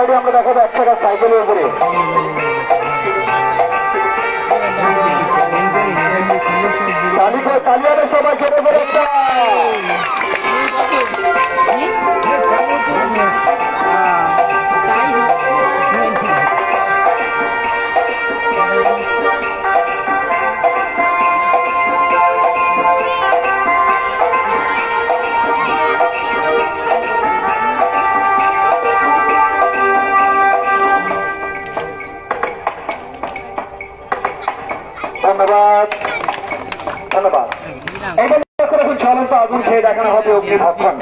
সাইডে আমরা দেখাবো এক একটা সাইকেলের উপরে। তালিকা তালিয়াদের সবাই ছেড়ে করে একটা। ধন্যবাদ। লক্ষ্য চলন্ত আগুন খেয়ে দেখানো হবে অগ্নি ভক্ষণ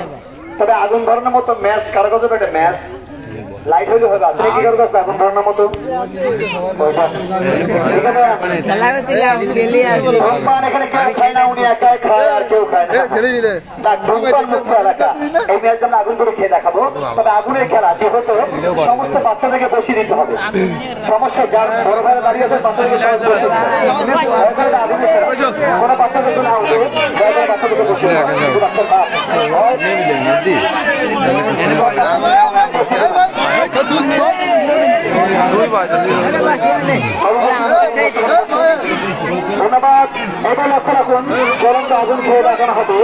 তবে আগুন ধরানোর মতো ম্যাচ কারও কাছে ম্যাচ। লাইট হইলে হবে আপনি কি কারও কাছে আগুন ধরানোর মতো। এখানে ধূমপান এখানে কেউ খায় না উনি একাই খায় আর কেউ খায় না। ধূমপান মুক্ত এলাকা। এই আগুন করে খেয়ে দেখাবো। তবে আগুনের খেলা যেহেতু সমস্ত বাচ্চাদেরকে বসিয়ে দিতে হবে। সমস্যা যার বড় ভাইরা দাঁড়িয়ে আছে বাচ্চাদেরকে সবাই। কোনো বাচ্চাদেরকে বাচ্চার বাপ। ধন্যবাদ এবার লক্ষ্য রাখুন চলন্ত আগুন খেয়ে দেখানো হবে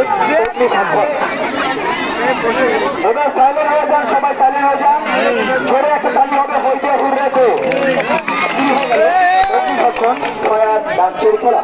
এবার সাইলেন্ট হয়ে যান সবাই সাইলেন্ট হয়ে যান জোরে একটা তালি হবে হইতে ভক্ষণ ছয়ার মঞ্চের খেলা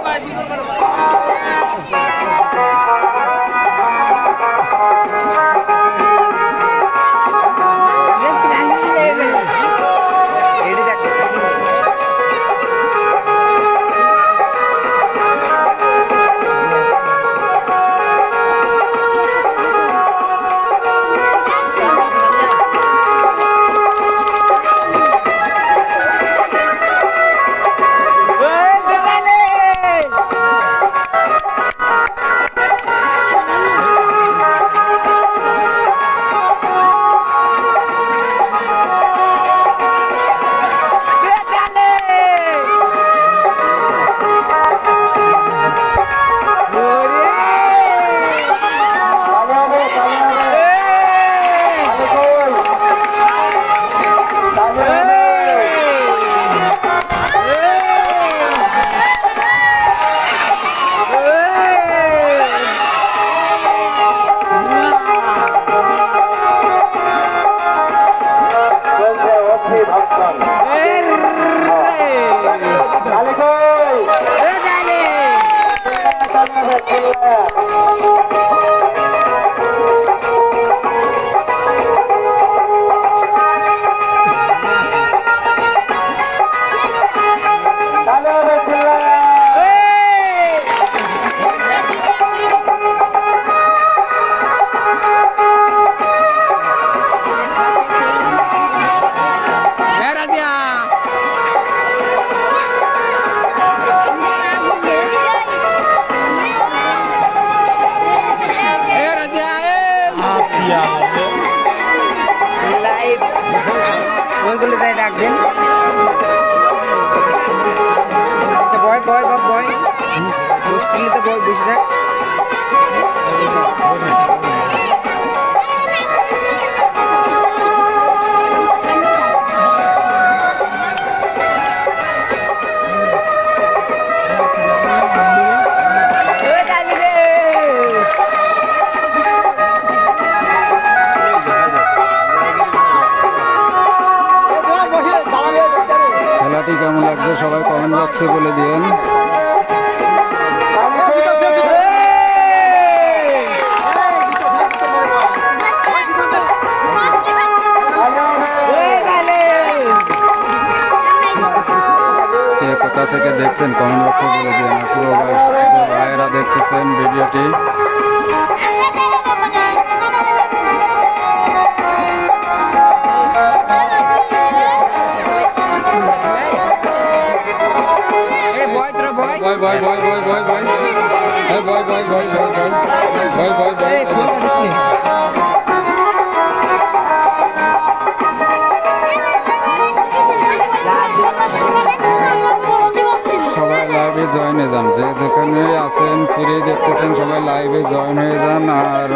সবাই লাইভে জয়েন হয়ে যান আর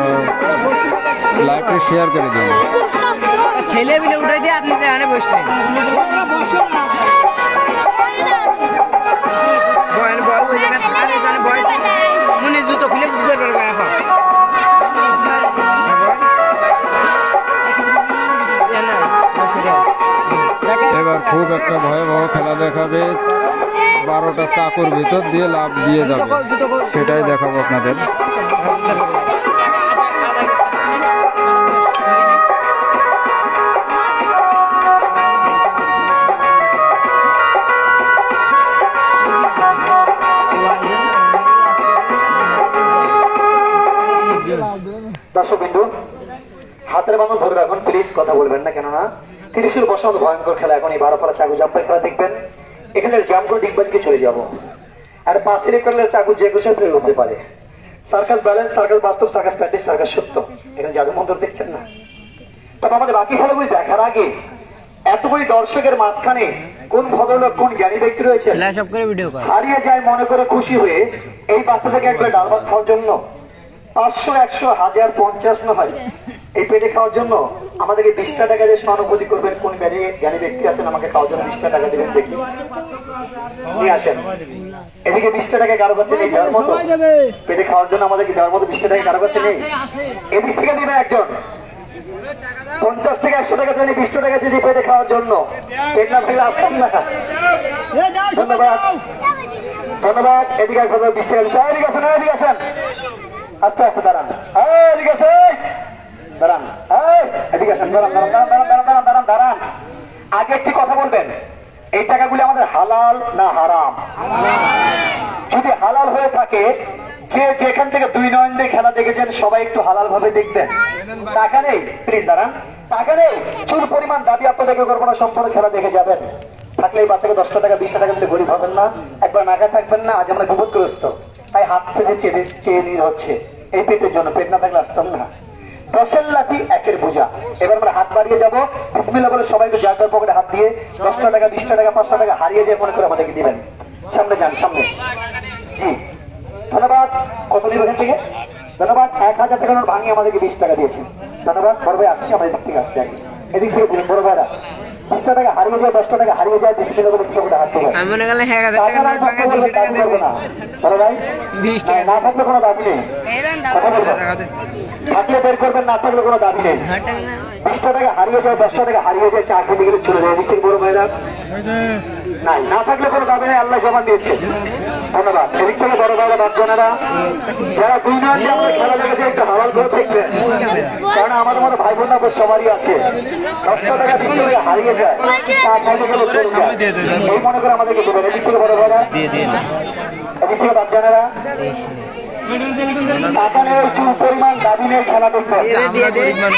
লাইভটি শেয়ার করে দিন ছেলে মিলে উঠে দিয়ে আপনি এখানে বসলেন। মনে জুতো খুলে জুতো করবে এখন। এবার খুব একটা ভয়াবহ খেলা দেখাবে। বারোটা চাকুর ভিতর দিয়ে লাভ দিয়ে যাবে। সেটাই দেখাবো আপনাদের। হাতের কথা বলবেন না, কেননা তিরিশের বসন্ত ভয়ঙ্কর খেলা এখন এই বারো পাড়া চাকু জাম্পের খেলা দেখবেন। এখানে জাম্প করে ডিগবাজিকে চলে যাব। আর পাঁচের করলে চাকু যে সময় প্রয়োগ হতে পারে। সার্কাস ব্যালেন্স সার্কাস বাস্তব সার্কাস প্র্যাকটিস সার্কাস সত্য। এখানে জাদু মন্ত্র দেখছেন না? তবে আমাদের বাকি খেলাগুলি দেখার আগে এতগুলি দর্শকের মাঝখানে কোন ভদ্রলোক কোন জ্ঞানী ব্যক্তি রয়েছে করে ভিডিও হারিয়ে যায় মনে করে খুশি হয়ে এই বাচ্চা থেকে একবার ডাল ভাত খাওয়ার জন্য। পাঁচশো একশো হাজার পঞ্চাশ নয় এই পেটে খাওয়ার জন্য আমাদেরকে বিশটা টাকা দিয়ে সহানুভূতি করবেন কোন জ্ঞানী জ্ঞানী ব্যক্তি আছেন, আমাকে খাওয়ার জন্য বিশটা টাকা দেবেন দেখি। নিয়ে আসেন। এদিকে বিশটা টাকা কারও কাছে নেই, দেওয়ার মতো। পেটে খাওয়ার জন্য আমাদেরকে দেওয়ার মতো বিশটা টাকা কারও কাছে নেই। এদিক থেকে দিবে একজন। পঞ্চাশ থেকে একশো টাকা জানি বিশটা টাকা দিয়ে পেটে খাওয়ার জন্য। পেট না থাকলে আসতাম না। ধন্যবাদ। ধন্যবাদ। এদিকে এক বিশ টাকা দিতে। এদিকে আসেন এদিকে আসেন। আস্তে আস্তে দাঁড়ান। এদিকে আসেন। আগে একটি কথা বলবেন, এই টাকাগুলি আমাদের হালাল না হারাম? যদি হালাল হয়ে থাকে, যে যেখান থেকে দুই নয়ন খেলা দেখেছেন, সবাই একটু হালাল ভাবে দেখবেন। টাকা নেই প্লিজ দাঁড়ান। টাকা নেই চুর পরিমাণ দাবি আপনাদেরকে করব না সম্পূর্ণ খেলা দেখে যাবেন। থাকলে এই বাচ্চাকে দশটা টাকা, বিশটা টাকা দিতে গরিব হবেন না। একবার নাকা থাকবেন না, আজ আমরা বিপদগ্রস্ত। তাই হাত থেকে চেয়ে চেয়ে নিয়ে হচ্ছে। এই পেটের জন্য, পেট না থাকলে আসতাম না। দশের লাঠি একের বোঝা। এবার আমরা হাত বাড়িয়ে যাব। বিসমিল্লা বলে সবাই একটু পকেটে হাত দিয়ে দশটা টাকা, বিশটা টাকা পাঁচশো টাকা হারিয়ে যায় মনে করে আমাদেরকে দিবেন। সামনে যান, সামনে। জি। ধন্যবাদ। কত দিব এখান থেকে? ধন্যবাদ। এক হাজার টাকা ভাঙিয়ে আমাদেরকে বিশ টাকা দিয়েছে ধন্যবাদ। বড় ভাই আসছি, আমাদের দিক থেকে আসছে এদিক থেকে বড় ভাইরা। হারিয়ে যায় দশটা টাকা হারিয়ে যায় বিসমিল্লা দুশো পকেটে হাত আমি মনে করলাম এক হাজার টাকা টাকা না নোট ভাঙা থাকলে দুশো টাকা দাবি। না বলো ভাই? বিশ টাকা। না থাকলে কোনো দাবি নেই। থাকলে বের করবেন না থাকলে কোনো দাবি নেই। বিশটা টাকা হারিয়ে যায় দশটা টাকা হারিয়ে যায় চার গেলে চলে যায়। এদিক থেকে বড় ভাইরা। নাই। না থাকলে কোনো দাবি নেই, আল্লাহ জমা দিয়েছে। ধন্যবাদ। এদিক থেকে বড় ভাইরা বাচ্চারা, যারা দুই নয় যে আমরা খেলা দেখেছে, একটু হালাল করে দেখবেন কারণ আমাদের মতো ভাই বোন সবারই আছে। দশটা টাকা বিশ টাকা হারিয়ে যায়। চা খাইতে গেলে চলে যায় এই মনে করে আমাদেরকে দেবেন। এদিক থেকে বড় ভাইরা এদিক থেকে বাচ্চারা পরিমাণ দাবি খেলা দেখবেন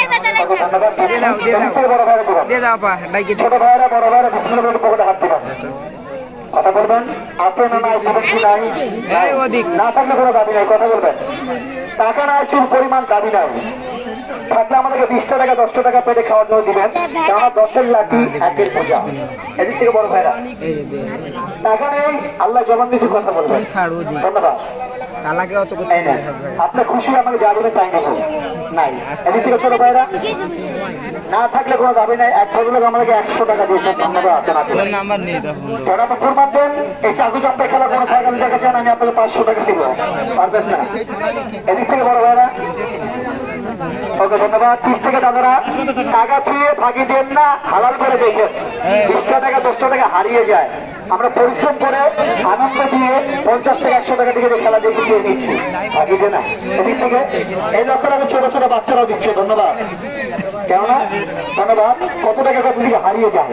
ধন্যবাদ বড় ভাইরা দেবেন ছোট ভাইরা বড় ভাইরা বিষ্ণু পকেটে হাত দিবেন কথা বলবেন আছে না নাই কোনো কি নাই নাই। এই ওদিক। না থাকলে কোনো দাবি নাই কথা বলবেন টাকা নাই চুল পরিমাণ দাবি নাই থাকলে আমাদেরকে বিশটা টাকা দশটা টাকা পেটে খাওয়ার জন্য দিবেন কেননা দশের লাঠি একের পূজা এদিক থেকে বড় ভাইরা টাকা নেই আল্লাহ জবান দিয়েছে কথা বলবেন ধন্যবাদ শালাকে অত নেন। আপনি খুশি আমাকে যা যাবেন তাই নেব। নাই। এদিক থেকে ছোট ভাইরা না থাকলে কোনো দাবি নাই। এক ভদ্রলোক আমাদেরকে একশো টাকা দিয়েছেন। ধন্যবাদ আপনার নাম্বার আপনি প্রমাণ দেন। এই চাকু চাপটা খেলা কোনো সাইকেল দেখেছেন? আমি আপনাকে পাঁচশো টাকা দিব। পারবেন না। এদিক থেকে বড় ভাইরা ওকে ধন্যবাদ। পিস থেকে দাদারা টাকা ছুঁয়ে ফাঁকি দেন না হালাল করে দেখেন বিশটা টাকা দশটা টাকা হারিয়ে যায়। আমরা পরিশ্রম করে আনন্দ দিয়ে পঞ্চাশ টাকা একশো টাকা থেকে খেলা দেখে চেয়ে নিচ্ছি ফাঁকি দেয় না। এদিক থেকে এই লক্ষ্যে আমি ছোট ছোট বাচ্চারাও দিচ্ছে ধন্যবাদ। কেননা ধন্যবাদ কত টাকা কত দিকে হারিয়ে যায়?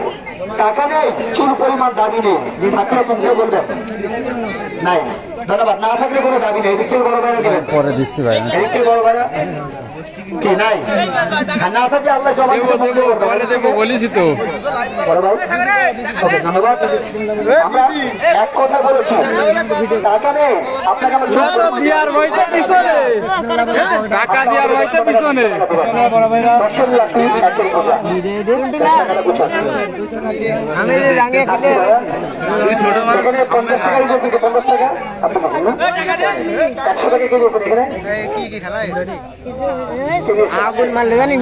টাকা নেই চুল পরিমাণ দাবি নেই। থাকলে মুখে বলবেন নাই। ধন্যবাদ না থাকলে কোনো দাবি নেই। এদিক থেকে বড় বাইরে দেবেন। পরে দিচ্ছি ভাই। এদিক থেকে বড় বাইরে কি নাই? না থাকলে আল্লাহ দেবো বলেছি তো। বড় ভাই ওকে ধন্যবাদ। আমরা এক কথা বলেছি টাকা নেই আপনাকে আমরা জোর দিয়ার ভয়তে পিছনে। টাকা দিয়ার ভয়তে পিছনে। পঞ্চাশ টাকা পঞ্চাশ টাকা। আপনি একশো টাকা কে দিয়েছেন এখানে। কে দিয়েছেন? আগুন মারলে জানি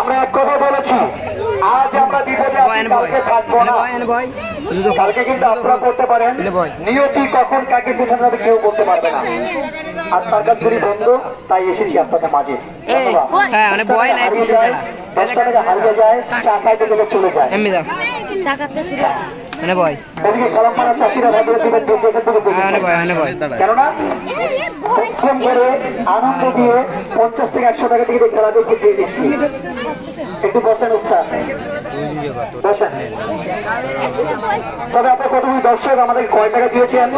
আমরা এক কথা বলেছি আজ আমরা বিপদে কালকে থাকব না। কালকে কিন্তু আপনারা করতে পারেন। নিয়তি কখন কাকে কোথায় যাবে কেউ বলতে পারবে না। আর সার্কাস করি বন্ধু তাই এসেছি আপনাদের মাঝে। যায়, টাকা হারিয়ে যায় চা খাইতে গেলে চলে যায়। মানে বয় চাষিরা ভাবলে দিবেন যে যেখান থেকে মানে বয় মানে বয় কেননা পরিশ্রম করে আনন্দ দিয়ে পঞ্চাশ থেকে একশো টাকা টিকিটে খেলা দেখে দিয়ে দিচ্ছি একটু বসেন উস্তাদ বসেন। তবে আপনার কতগুলি দর্শক আমাদের কয় টাকা দিয়েছেন?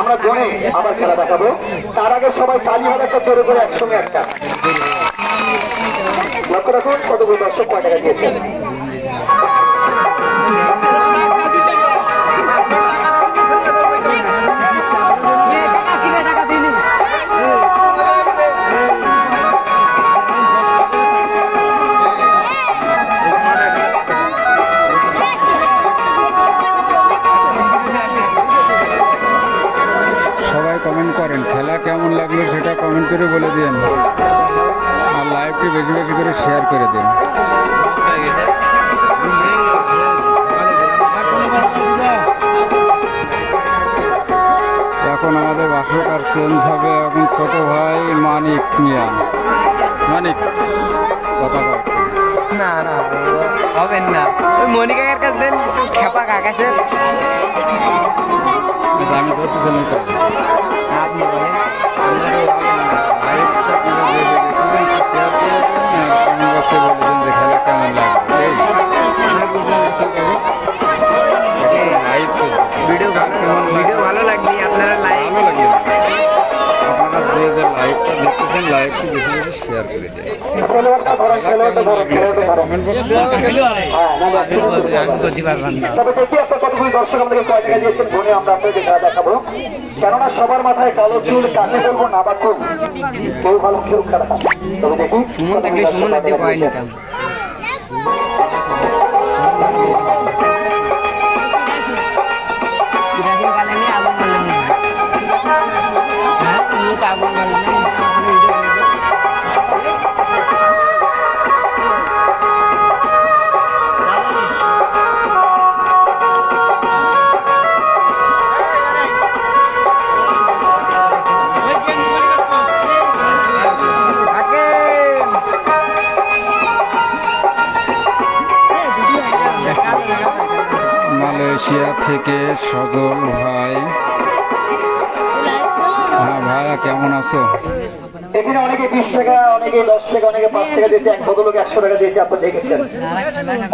আমরা গনে আবার খেলা দেখাবো। তার আগে সবাই কালী হবে একটা জোরে করে একসঙ্গে একটা। লক্ষ্য রাখুন কতগুলি দর্শক কয় টাকা দিয়েছেন? করে বলে দিন আর লাইভটি বেশি বেশি করে শেয়ার করে দিন। এখন আমাদের বাসকার চেঞ্জ হবে? এখন ছোট ভাই মানিক মিয়া। মানিক কথা বল। না না হবেন না। ওই মনিকাকার কাছে দেন খেপা আকাশের আচ্ছা, আমি ধরতে চাই আপনি বলেন। ভিডিও ভালো লাগবে আপনারা লাইক ভালো লাগে আপনারা যে যে লাইভটা দেখতেছেন লাইভটি বেশি শেয়ার করে কমেন্ট বক্সে আমি। করতে না কতগুলি দর্শক আমাদেরকে কয় টাকা দিয়েছেন? ফোনে আমরা আপনাদের খেলা দেখাবো। কেননা সবার মাথায় কালো চুল, কাকে বলব না বা কেউ ভালো কেউ খারাপ তবে দেখি। থেকে সজল ভাই। হ্যাঁ ভাইয়া, কেমন আছো? এখানে অনেকে বিশ টাকা, অনেকে দশ টাকা, অনেকে পাঁচ টাকা দিয়েছে, এক ভদ্রলোক একশো টাকা দিয়েছে, আপনি দেখেছেন।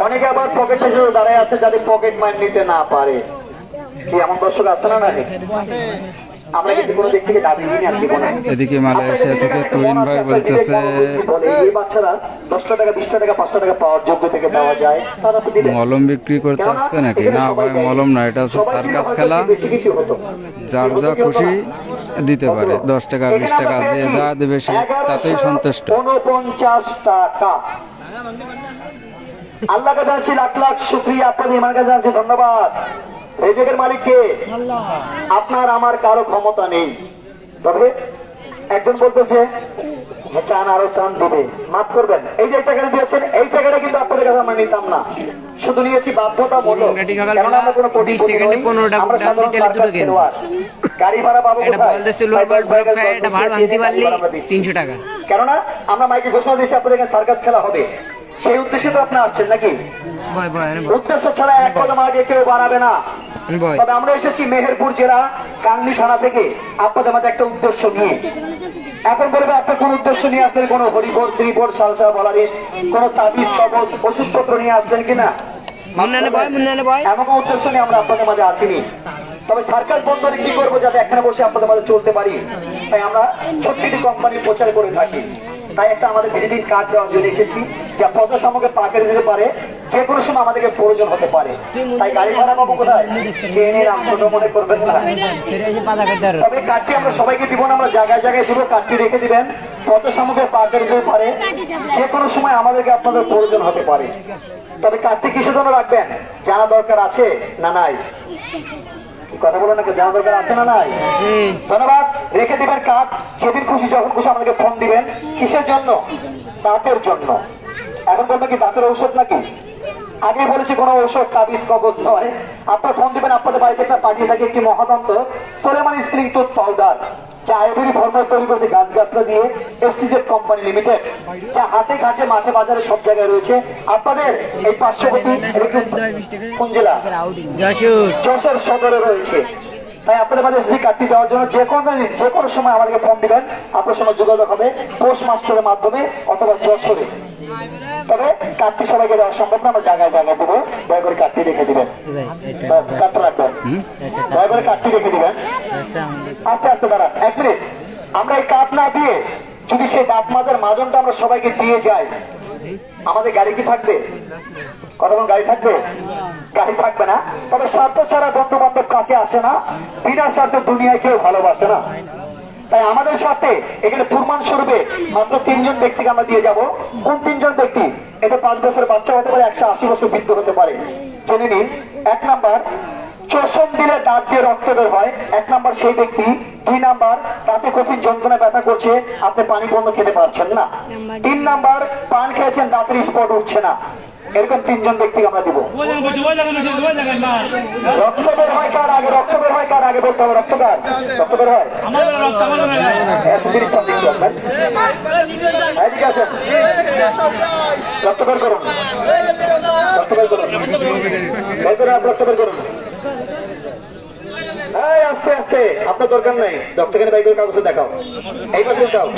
অনেকে আবার পকেট হিসেবে দাঁড়ায় আছে যাদের পকেট মাইন নিতে না পারে। কি এমন দর্শক আছে না নাকি? আমরা কিন্তু কোনো দিক থেকে দাবি নিয়ে আর দিব না এদিকে মালয়েশিয়া থেকে তুইন ভাই বলতেছে এই বাচ্চারা দশটা টাকা বিশটা টাকা পাঁচটা টাকা পাওয়ার যোগ্য থেকে দেওয়া যায় মলম বিক্রি করতে আসছে নাকি? না ভাই মলম না এটা হচ্ছে সার্কাস খেলা। যার যা খুশি দিতে পারে। দশ টাকা বিশ টাকা যে যা দেবে সে তাতেই সন্তুষ্ট। উনপঞ্চাশ টাকা। আল্লাহকে জানাচ্ছি লাখ লাখ শুক্রিয়া। আপনাদের ইমান কাছে জানাচ্ছি ধন্যবাদ। রেজেকের মালিক কে? আপনার আমার কারও ক্ষমতা নেই। তবে একজন বলতেছে যে চান আরও চান দিবে। মাফ করবেন। এই যে টাকাটা দিয়েছেন এই টাকাটা কিন্তু আপনাদের কাছে আমরা নিতাম না। শুধু নিয়েছি বাধ্যতা মূলক কেননা আমরা কোনো কোটি সেকেন্ডে 15 টাকা আমরা সাধারণ দিতে হলে দুটো সার্কাস কেন? খেলোয়াড়। গাড়ি ভাড়া পাবো কোথায়? ভাড়া ভাঙতে পারলি গাড়ি ভাড়া আমরা দিচ্ছি। তিনশো টাকা। কেননা আমরা মাইকে ঘোষণা দিয়েছি আপনাদের এখানে সার্কাস খেলা হবে। সেই উদ্দেশ্যে তো আপনি আসছেন নাকি? উদ্দেশ্য ছাড়া এক কদম আগে কেউ বাড়াবে না। তবে আমরা এসেছি মেহেরপুর জেলা কাংনি থানা থেকে আপনাদের মাঝে একটা উদ্দেশ্য নিয়ে। এখন বলবে আপনি কোন উদ্দেশ্য নিয়ে আসলেন? কোন হরিবোর শ্রীবোর সালসা বলারিস্ট কোন তাবিজ কবজ ওষুধপত্র নিয়ে আসলেন কিনা এমন উদ্দেশ্য নিয়ে আমরা আপনাদের মাঝে আসিনি। তবে সার্কাস বন্দরে কি করব যাতে এখানে বসে আপনাদের মাঝে চলতে পারি? তাই আমরা ছোট্ট একটি কোম্পানির প্রচার করে থাকি। তাই একটা আমাদের ভিজিটিং কার্ড দেওয়ার জন্য এসেছি, যা পথের সঙ্গে পাকের দিতে পারে, যে কোনো সময় আমাদেরকে প্রয়োজন হতে পারে। তাই গাড়ি ভাড়া পাবো কোথায়? চেনে নাম ছোট মনে করবেন না। তবে কার্ডটি আমরা সবাইকে দিব না, আমরা জায়গায় জায়গায় দিব কার্ডটি রেখে দিবেন। কত সামগ্রী পাকের দিতে পারে। যে কোনো সময় আমাদেরকে আপনাদের প্রয়োজন হতে পারে। তবে কার্ডটি কিসের জন্য রাখবেন? জানা দরকার আছে না নাই? কথা বলো নাকি জানা দরকার আছে না নাই? ধন্যবাদ। রেখে দিবেন কাক যেদিন খুশি যখন খুশি আমাদেরকে ফোন দিবেন। কিসের জন্য? দাঁতের জন্য। এখন বলবেন কি দাঁতের ঔষধ নাকি? আগে বলেছি কোনো ঔষধ কাবিজ কবজ নয়। আপনার ফোন দিবেন আপনাদের বাড়িতে একটা পাঠিয়ে থাকে একটি মহাদন্ত। সোলেমান স্ক্রিন টুথ পাউডার। যা আয়ুর্বেদিক ধর্ম তৈরি করেছে গাছরা দিয়ে এসটিজেড কোম্পানি লিমিটেড যা হাটে ঘাটে মাঠে বাজারে সব জায়গায় রয়েছে। আপনাদের এই পার্শ্ববর্তী এটা কি- কোন জেলা? যশোর। সদরে রয়েছে। তাই আপনাদের মাঝে সেই কার্ডটি দেওয়ার জন্য যে কোনো দিন, যে কোনো সময় আমাদেরকে ফোন দিবেন। আপনার সঙ্গে যোগাযোগ হবে পোস্ট মাস্টারের মাধ্যমে অথবা যশোরে। তবে কার্ডটি সবাইকে দেওয়া সম্ভব না আমরা জায়গায় জায়গায় দেবো। দয়া করে কার্ডটি রেখে দিবেন। কার্ডটা রাখবেন। দয়া করে কার্ডটি রেখে দিবেন। আস্তে আস্তে দাঁড়ান। এক মিনিট। আমরা এই কাপ না দিয়ে যদি সেই দাঁত মাজার মাজনটা আমরা সবাইকে দিয়ে যাই, আমাদের গাড়ি কি থাকবে? কতক্ষণ গাড়ি থাকবে? গাড়ি থাকবে না। তবে স্বার্থ ছাড়া বন্ধু বান্ধব কাছে আসে না। বিনা স্বার্থে দুনিয়ায় কেউ ভালোবাসে না। তাই আমাদের সাথে এখানে প্রমাণ স্বরূপে মাত্র তিনজন ব্যক্তিকে আমরা দিয়ে যাব। কোন তিনজন ব্যক্তি? এটা পাঁচ বছরের বাচ্চা হতে পারে, একশো আশি বছর বৃদ্ধ হতে পারে। জেনে নিন, এক নাম্বার চোষণ দিলে দাঁত দিয়ে রক্ত বের হয় এক নাম্বার সেই ব্যক্তি দুই নাম্বার দাঁতে কঠিন যন্ত্রণা ব্যথা করছে আপনি পানি বন্ধ খেতে পারছেন না তিন নাম্বার পান খেয়েছেন দাঁতের স্পট উঠছে না এরকম তিনজন ব্যক্তি আমরা দিব রক্ত বের হয় কার আগে রক্ত বের হয় কার আগে বলতে হবে রক্ত কার রক্ত বের হয়। এদিকে আসেন রক্ত বের করুন রক্ত বের করুন রক্ত বের করুন এই, আস্তে আস্তে। আপনার দরকার নাই। ডক্টর খানে বাইকের কাগজ দেখাও। এই পাশে উঠাও।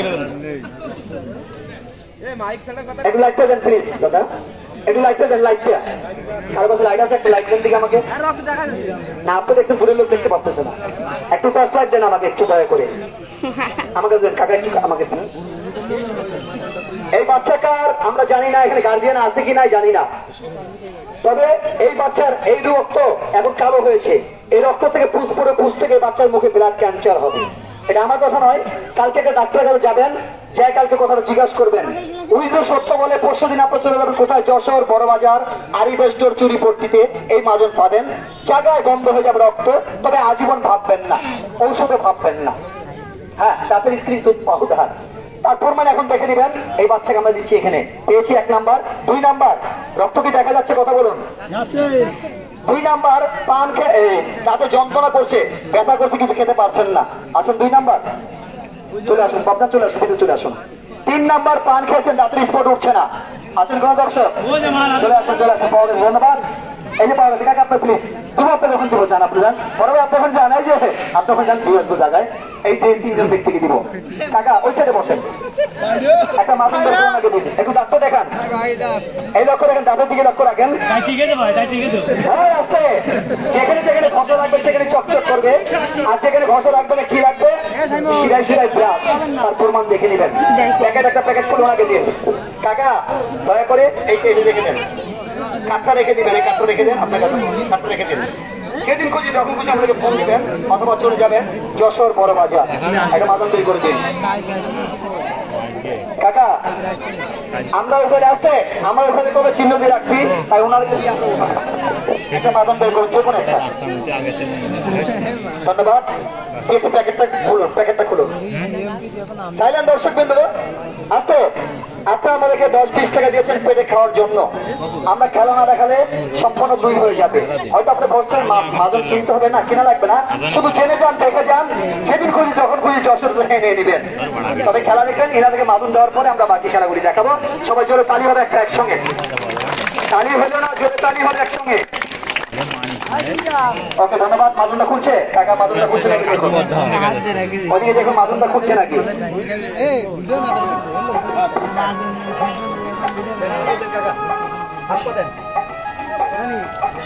একটু লাইটটা দেন প্লিজ দাদা। একটু লাইটটা দেন লাইটটা কাছে লাইট আছে একটা লাইট দেন দিকে আমাকে। না আপনি দেখছেন দূরের লোক দেখতে পারতেছে না। একটু টর্চ লাইট দেন আমাকে একটু দয়া করে। আমাকে দেন কাকা একটু আমাকে দেন। এই বাচ্চা কার? আমরা জানি না এখানে গার্জিয়ান আছে কি নাই জানি না। তবে এই বাচ্চার এই রক্ত এখন কালো হয়েছে। এই রক্ত থেকে পুষ পরে পুষ থেকে বাচ্চার মুখে ব্লাড ক্যান্সার হবে। এটা আমার কথা নয়, কালকে একটা ডাক্তার কাছে যাবেন যে কালকে কথাটা জিজ্ঞাসা করবেন। ওই যে সত্য বলে পরশু দিন আপনার চলে যাবেন কোথায়? যশোর বড় বাজার আরিফ চুরি পট্টিতে, এই মাজন পাবেন। জায়গায় বন্ধ হয়ে যাবে রক্ত, তবে আজীবন ভাববেন না, ঔষধে ভাববেন না। হ্যাঁ দাঁতের স্ক্রিন দুধ পাউডার। তারপর মানে এখন দেখে দিবেন এই বাচ্চাকে আমরা দিচ্ছি এখানে। পেয়েছি এক নাম্বার, দুই নাম্বার। রক্ত কি দেখা যাচ্ছে? কথা বলুন। দুই নাম্বার পান খেয়ে তাতে যন্ত্রণা করছে, ব্যথা করছে, কিছু খেতে পারছেন না। আসুন দুই নাম্বার। চলে আসুন পাবনা চলে আসুন চলে আসুন। তিন নাম্বার পান খেয়েছেন দাঁতের স্পট উঠছে না। আছেন কোন দর্শক। চলে আসুন চলে আসুন, পাওয়া গেছে, ধন্যবাদ। এই যে পাওয়া গেছে, কাকা আপনি প্লিজ তুমি আপনি যখন দিব, যান, আপনি যান। পরে আপনি যখন যান, এই যে, আপনি যখন যান দিয়ে আসব জায়গায়। এই যে তিনজন ব্যক্তিকে দিব। কাকা ওই সাইডে বসেন। একটা মাথুন আগে দিন। একটু দাঁতটা দেখান। এই লক্ষ্য রাখেন দাঁতের দিকে লক্ষ্য রাখেন। হ্যাঁ, আস্তে। যেখানে যেখানে ঘষা লাগবে সেখানে চকচক করবে। আর যেখানে ঘষা লাগবে না কি লাগবে? শিরায় শিরায় ব্রাশ। তার প্রমাণ দেখে নেবেন। প্যাকেট একটা প্যাকেট করে ওনাকে দিন। কাকা দয়া করে এই টেবিল রেখে দেন। কাঠটা রেখে দিবেন এই কাঠটা রেখে দেন আপনার কাছে। কাঠটা রেখে দিন। যেদিন খুঁজি যখন খুশি আপনাকে ফোন দিবেন অথবা চলে যাবেন যশোর বড় বাজার। একটা মাদন তৈরি করে দিন। কাকা আমরা ওখানে আসতে আমার ওখানে কোনো চিহ্ন দিয়ে রাখছি তাই ওনার একটা বাদাম বের করুন যে কোনো একটা। ধন্যবাদ। একটু প্যাকেটটা খুলুন প্যাকেটটা খুলুন। সাইলেন্ট দর্শক বিন্দু আতো আপনারা আমাদেরকে দশ বিশ টাকা দিয়েছেন পেটে খাওয়ার জন্য। আমরা খেলা না দেখালে সম্পূর্ণ দুই হয়ে যাবে। হয়তো আপনি বসছেন মা- কিনতে হবে না, কিনা লাগবে না। শুধু জেনে যান, দেখে যান। যেদিন খুশি, যখন খুশি, যশোর থেকে নিয়ে নেবেন। তবে খেলা দেখবেন এরা থেকে মাদুন দেওয়ার পরে আমরা বাকি খেলাগুলি দেখাবো। সবাই জোরে তালি হবে একটা একসঙ্গে। তালি হলো না, জোরে তালি হবে একসঙ্গে। ওকে ধন্যবাদ মাদুনটা খুলছে। কাকা মাদুনটা খুলছে নাকি? দেখুন ওদিকে দেখুন মাদুনটা খুলছে নাকি?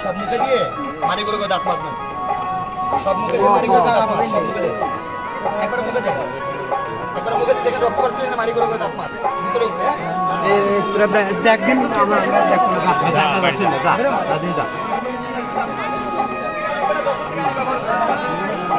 সব মুখে দিয়ে মারি করে দাঁত মারবেন সব মুখে দিয়ে মারি করে দাঁত মার সব মুখে দিয়ে একবার মুখে দেখ একবার মুখে দিয়ে রক্ত পড়ছে না মারি করে করে দাঁত মার ভিতরে উঠে দেখেন আমরা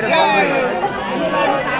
খেলায়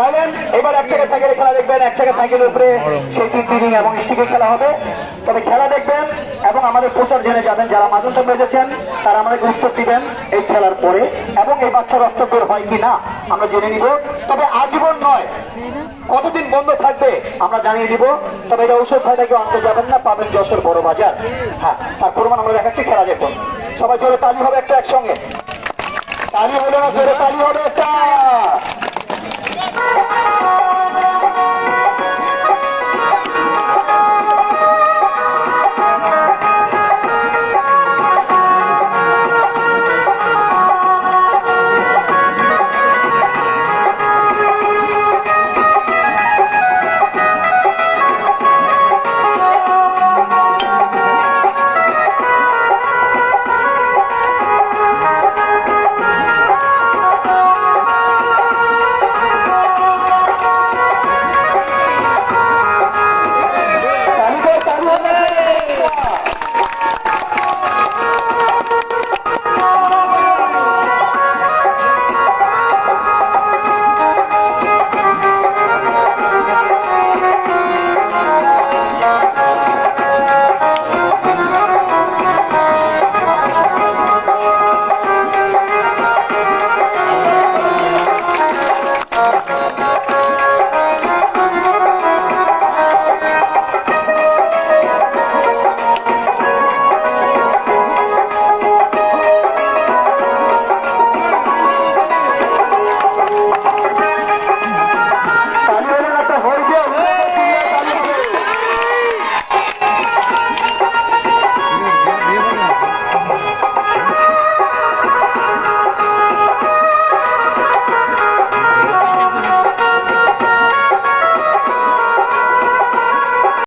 সাইলেন্ট এবার এক জায়গায় সাইকেলে খেলা দেখবেন, এক জায়গায় সাইকেলের উপরে সেই তিন তিন এবং স্টিকে খেলা হবে। তবে খেলা দেখবেন এবং আমাদের প্রচার জেনে যাবেন যারা মাদুনটা বেজেছেন তারা আমাদেরকে উত্তর দিবেন এই খেলার পরে এবং এই বাচ্চার রক্ত হয় কি না, আমরা জেনে নিব। তবে আজীবন নয়, কতদিন বন্ধ থাকবে আমরা জানিয়ে দিব তবে এটা ঔষধ ভাইটা কেউ আনতে যাবেন না, পাবেন যশোর বড় বাজার। হ্যাঁ তার প্রমাণ আমরা দেখাচ্ছি, খেলা দেখুন। সবাই জোরে তালি হবে একটা একসঙ্গে। তালি হলো না, জোরে তালি হবে একটা।